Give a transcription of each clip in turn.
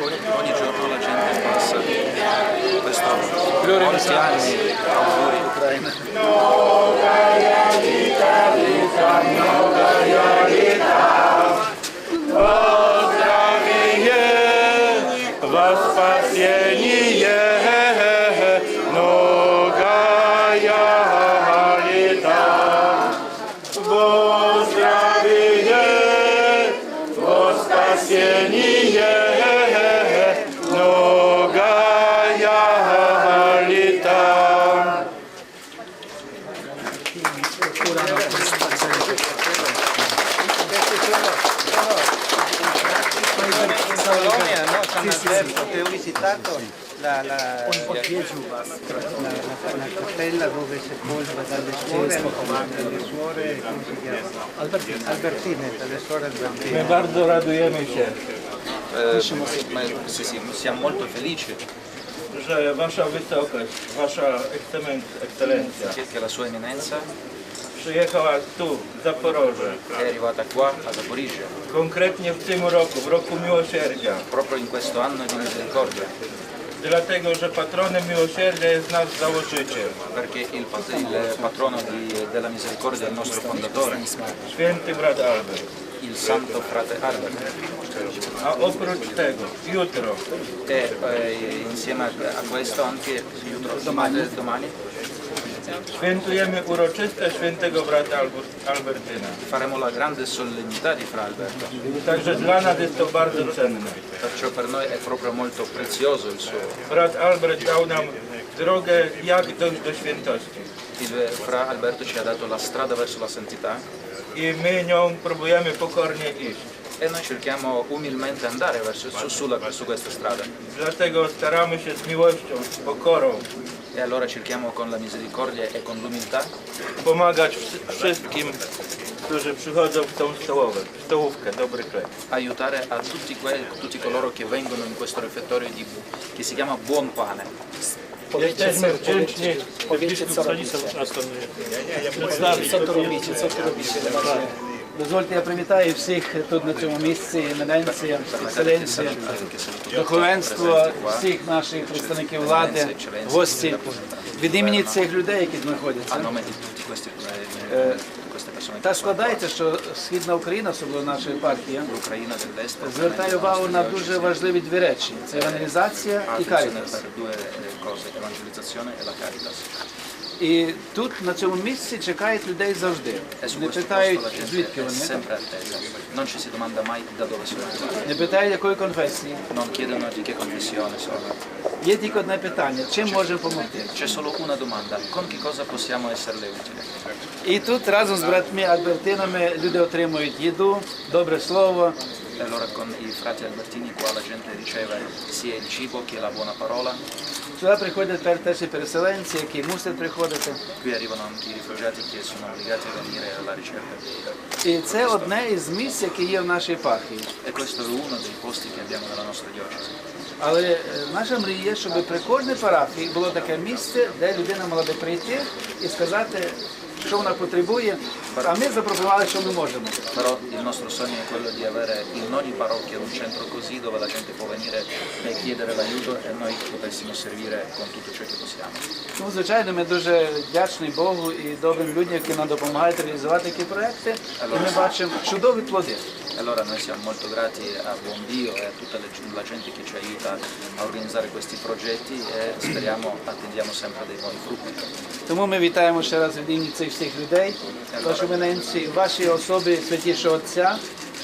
ogni, ogni giorno la gente passa questo molti anni auguri visitato la, la, la, la- la cappella dove è sepolta dalle suore, dalle suore, come si chiama? Albertine. Albertine, dalle suore Albertine. Bardzo radujemy się, Eh, sì, siamo molto felici. Że Wasza Wysokość, Wasza ekscelen- ekscelencja che la sua eminenza przyjechała tu, w Zaporoże, è arrivata qua a Zaporizia konkretnie w tym roku, w roku miłosierdzia. proprio in questo anno di misericordia. Dlatego, że patronem miłosierdzia jest nasz założyciel, perché il, pat- il patrono di- della misericordia è il nostro fondatore. Święty brat Albert. il santo frate Albert A oprócz tego, jutro e eh, insieme a, a questo anche domani, domani świętujemy uroczyste świętego brata Albertyna. faremo la grande solennità di Fra Alberto Także dla nas jest to bardzo cenne. perciò per noi è proprio molto prezioso il suo Brat Albert dał nam drogę, jak dojść do świętości. il Fra Alberto ci ha dato la strada verso la santità I my nią próbujemy pokornie iść e noi cerchiamo umilmente andare verso, su, sulla, su questa strada. Dlatego staramy się z miłością, z pokorą E allora cerchiamo con la misericordia e con l'umiltà pomagać wszystkim, którzy przychodzą w tą stołowę, w stołówkę, dobry chleb. aiutare a tutti, que- tutti coloro che vengono in questo refettorio di, che si chiama Buon Pane. Powiedzcie, co, Jesteśmy robicie. Nie- Co tu robicie, tak. Дозвольте, я привітаю всіх тут на цьому місці, імененці, екселенції, духовенство, всіх наших представників влади, гості. Від імені цих людей, які знаходяться. che sono складається, що Східна Україна, особливо l'Ucraina dell'Est звертає увагу на дуже важливі дві речі: це евангелізація і карітас. Eh, e. І тут на цьому місці чекають людей завжди. E Не питають, звідки вони, не питають, якої конфесії. Є тільки одне питання: чим можемо допомогти? І тут разом з братами Альбертинами люди отримують їду, добре слово, E allora con i frati albertini qua la gente riceve sia il cibo che la buona parola, Сюди приходять тепер теж і переселенці, які мусять приходити. qui arrivano anche i rifugiati che sono obbligati a venire alla ricerca di... І це одне із місць, які є в нашій епархії. E questo è uno dei posti che abbiamo nella nostra diocesi. Але е, наша мрія, щоб при кожній парафії було таке місце, де людина могла би прийти і сказати, що вона потребує. А ми запропонували, що ми можемо. Però il nostro sogno è quello di avere in ogni parrocchia un centro così dove la gente può venire e chiedere l'aiuto e noi potessimo servire con tutto ciò che possiamo. Ну, звичайно, ми дуже вдячні Богу і добрим людям, які нам допомагають реалізувати такі проекти. І ми бачимо чудові плоди. E allora noi siamo molto grati a Buon Dio e a tutta le- la gente che ci aiuta a organizzare questi progetti e speriamo, attendiamo sempre dei buoni frutti. Тому ми вітаємо ще раз від імені цих всіх людей, ваші імененці, в вашій особі святішого Отця.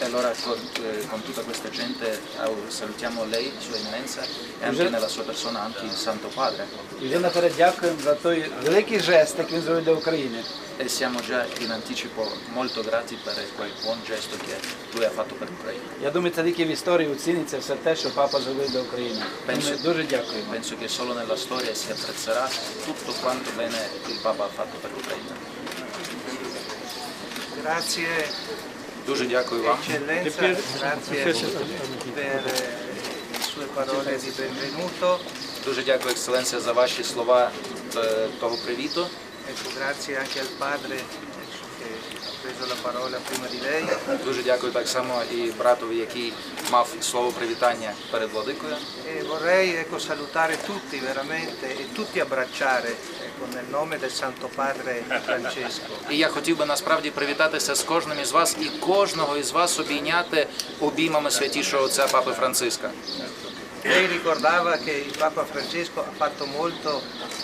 E allora con, eh, con tutta questa gente au- salutiamo lei, Sua Eminenza, e anche nella sua persona anche il Santo Padre. І вже наперед дякуємо за той великий жест, який він зробив для України. E siamo già in anticipo molto grati per quel buon gesto che lui ha fatto per l'Ucraina. Я думаю, це тільки в історії оціниться все те, що папа зробив для України. Тому Ми дуже дякуємо. Penso che solo nella storia si apprezzerà tutto quanto bene il Papa ha fatto per l'Ucraina. Grazie Дуже дякую вам. eccellenza, grazie per eh, le sue parole di benvenuto. Дуже дякую, ексцеленція, за ваші слова е, того привіту. Ecco, grazie anche al padre ecco, che ha preso la parola prima di lei. Дуже дякую так само і братові, який мав слово привітання перед владикою. E vorrei ecco, salutare tutti veramente e tutti abbracciare ecco, nel nome del Santo Padre Francesco. І я хотів би насправді привітатися з кожним із вас і кожного із вас обійняти обіймами святішого отця Папи Франциска. Lei ricordava che il Papa Francesco ha fatto molto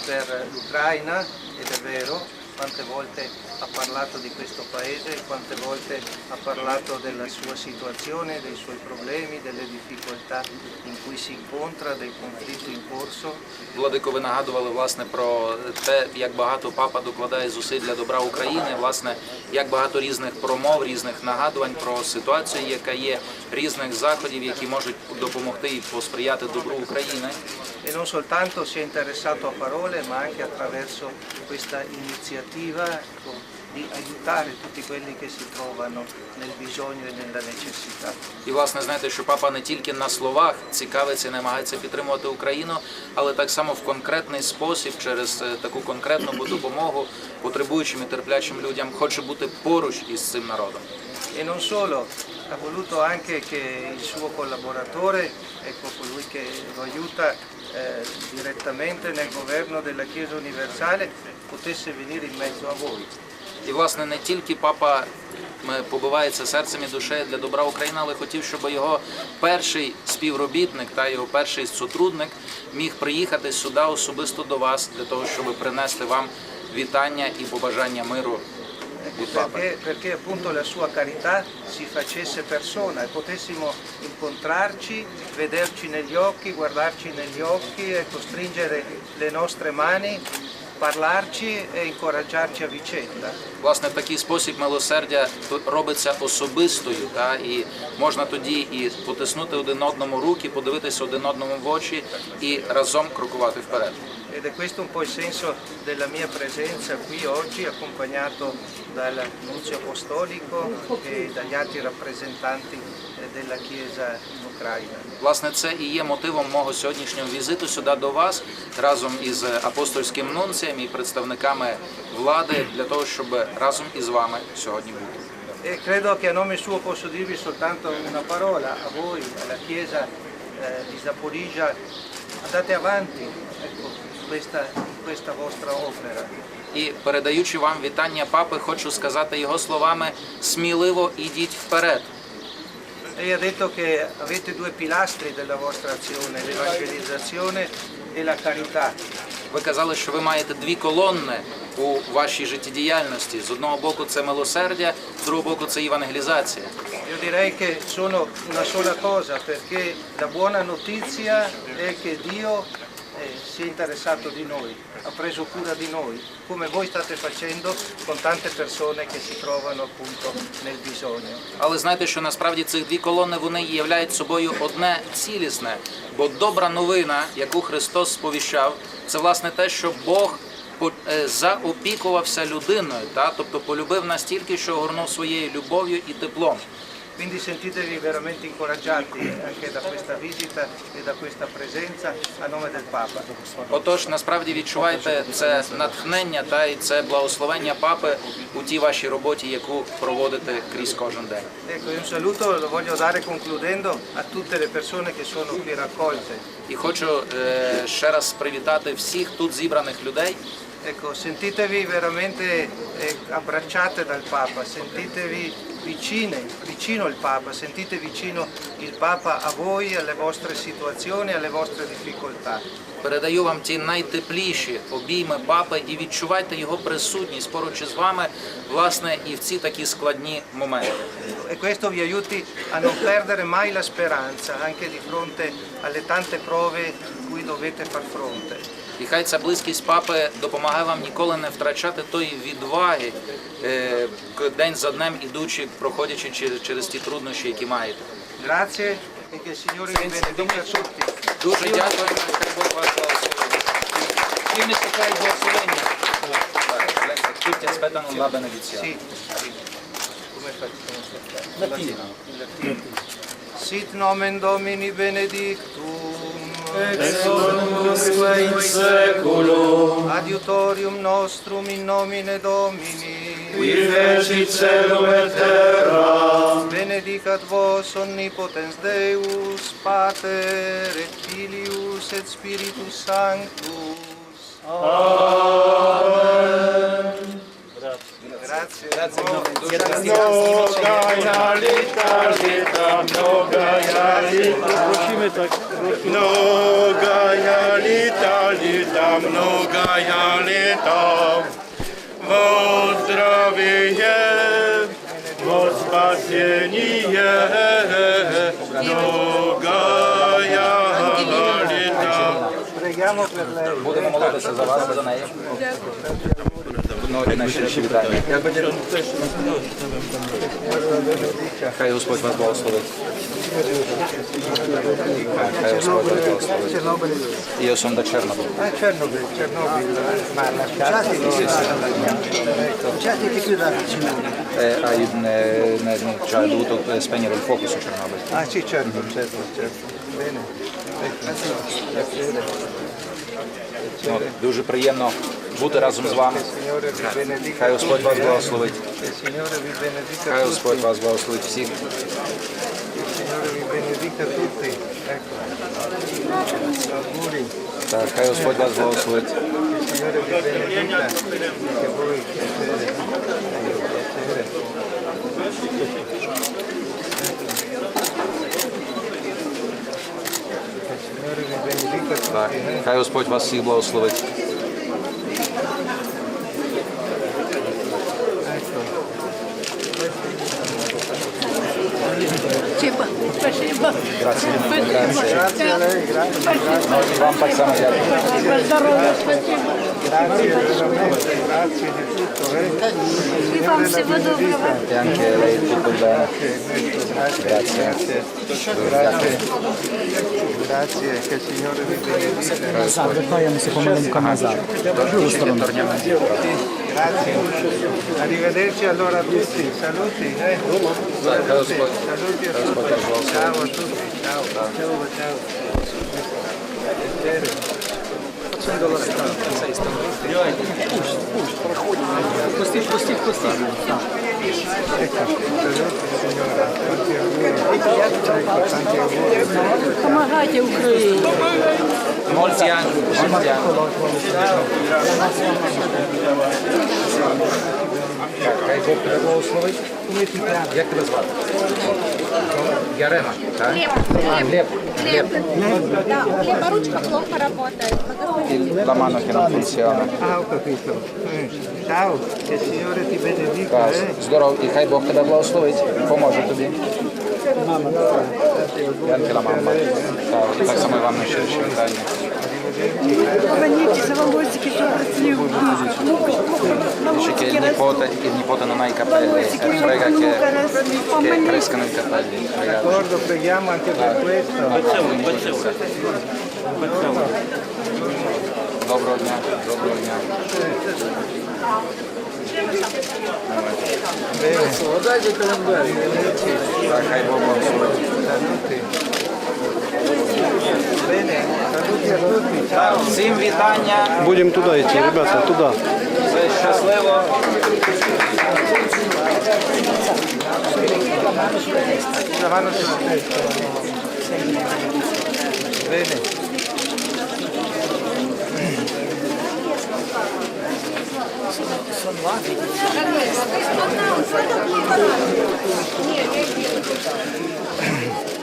per l'Ucraina ed è vero, quante volte ha parlato di questo paese, quante volte ha parlato della sua situazione, dei suoi problemi, delle difficoltà in cui si incontra, del conflitto in corso. Владико, ви нагадували власне про те, як багато папа докладає зусиль для добра України, власне, як багато різних промов, різних нагадувань про ситуацію, яка є, різних заходів, які можуть допомогти і посприяти добру України. E non soltanto si è interessato a parole, ma anche attraverso questa iniziativa ecco, di aiutare tutti quelli che si trovano nel bisogno e nella necessità. І власне знаєте, що папа не тільки на словах цікавиться і намагається підтримувати Україну, але так само в конкретний спосіб, через е, таку конкретну допомогу потребуючим і терплячим людям, хоче бути поруч із цим народом. E non solo, ha voluto anche che il suo collaboratore, ecco colui che lo aiuta eh, direttamente nel governo della Chiesa universale, in mezzo a. І власне не тільки папа побивається серцем і душею для добра України, але хотів, щоб його перший співробітник та його перший сотрудник міг приїхати сюди особисто до вас для того, щоб принести вам вітання і побажання миру perché, perché appunto la sua carità si facesse persona e potessimo incontrarci, vederci negli occhi, guardarci negli occhi, ecco, stringere le nostre mani, parlarci e incoraggiarci a vicenda. Власне, в такий спосіб милосердя робиться особистою, та і можна тоді і потиснути один одному руки, подивитися один одному в очі і разом крокувати вперед. Ed è questo un po' il senso della mia presenza qui oggi, accompagnato dal nunzio apostolico e dagli altri rappresentanti della Chiesa in Ucraina. Власне, це і є мотивом мого сьогоднішнього візиту сюди до вас разом із апостольським нунцієм і представниками влади для того, щоб разом із вами сьогодні бути. E credo che a nome suo posso dirvi soltanto una parola a voi, alla Chiesa eh, di Zaporizia, andate avanti ecco, questa, questa vostra opera. І передаючи вам вітання папи, хочу сказати його словами: сміливо ідіть вперед. Lei ha detto che avete due pilastri della vostra azione, l'evangelizzazione e la carità. Ви казали, що ви маєте дві колонни у вашій життєдіяльності. З одного боку це милосердя, з другого боку це євангелізація. Io direi che sono una sola cosa, perché la buona notizia è che Dio si è interessato di noi, ha preso cura di noi, come voi state facendo con tante persone che si trovano appunto nel bisogno. Але знаєте, що насправді цих дві колони вони являють собою одне цілісне, бо добра новина, яку Христос сповіщав, це власне те, що Бог е, заопікувався людиною, та тобто полюбив настільки, що огорнув своєю любов'ю і теплом. Quindi sentitevi veramente incoraggiati anche da questa visita e da questa presenza a nome del Papa. Отож, насправді відчувайте це натхнення та і це благословення папи у тій вашій роботі, яку проводите крізь кожен день. Ecco, un saluto lo voglio dare concludendo a tutte le persone che sono qui raccolte. І хочу е, ще раз привітати всіх тут зібраних людей. Ecco, sentitevi veramente eh, abbracciate dal Papa, sentitevi vicine, vicino il Papa, sentite vicino il Papa a voi, alle vostre situazioni, alle vostre difficoltà. Передаю вам ті найтепліші обійми папи і відчувайте його присутність поруч із вами, власне, і в ці такі складні моменти. E questo vi aiuti a non perdere mai la speranza, anche di fronte alle tante prove cui dovete far fronte. І хай ця близькість папи допомагає вам ніколи не втрачати тої відваги, е, день за днем ідучи, проходячи через, через ті труднощі, які маєте. Grazie e che il Signore vi benedica tutti. Дуже дякую, хай Бог вас благословить. Всі не чекають благословення. Tutti aspettano la benedizione. Sì, sì. Come facciamo? Latino. Sit nomen Domini benedictum. Ex in seculum. Adiutorium nostrum in nomine Domini. Qui fecit celum et terra. benedicat vos omnipotens Deus, Pater et Filius et Spiritus Sanctus. Amen. Grazie. Grazie. Lita. Prosimy tak. Mnoga lita, lita, mnoga lita. Здравие, во спасение, per lei. Будемо молитися за вас, за неї. Дякую. найщиріші вітання. Хай Господь вас благословить. Io sono da Chernobyl. Ah, Chernobyl, Chernobyl, ma lasciati lasciati che qui da. Eh, hai, eh, ne- ne- cioè, hai dovuto eh, spegnere il fuoco su Chernobyl. Ah sì, certo, certo, certo. Bene. Ну, дуже приємно бути разом з вами. Хай Господь вас eh. благословить. Хай. Господь вас благословить всіх. Так, хай Господь вас благословить. Так, eh. хай Господь вас всіх благословить. Спасибо. Спасибо. Grazie. Grazie. Grazie a lei, grazie. І вам так само дякую. Grazie veramente, grazie di tutto. Eh. И вам всего доброго. E anche lei tutto bene. Grazie, grazie, grazie, grazie, che il Signore vi benedica. Вертаємося помаленьку назад. Torniamo indietro. Grazie. Arrivederci allora a tutti. Saluti. Eh. Так. Saluti a tutti. Ciao a tutti. Ciao. Ciao, ciao. Piacere. Пустіть, пустіть, пустіть. Ecco, saluti signora. Tanti auguri. Ecco, tanti auguri. Помогайте. Molti anni, molti anni. Хай Бог тебе благословить. Як тебе звати? Ярема, так? А, Глеб. Глеб. Да, хлеба ручка плохо работает. La mano che non funziona. Ah, ho capito. Eh, Ciao, che Signore ti benedica. Eh. здорово. І хай Бог тебе благословить. Поможе тобі. Мама, анche la mamma. Так, так само і вам найщиріші вітання. Che il nipote, il nipote non ha i capelli, prega che, che crescano i capelli. D'accordo, preghiamo anche per questo. Доброго дня, доброго дня. Так, хай Бог благословить. Saluti. Bene, saluti a tutti. Ciao. Всім вітання, Будемо туди йти, ребята, туди. все щасливо. La mano sulla testa. Bene. Нет,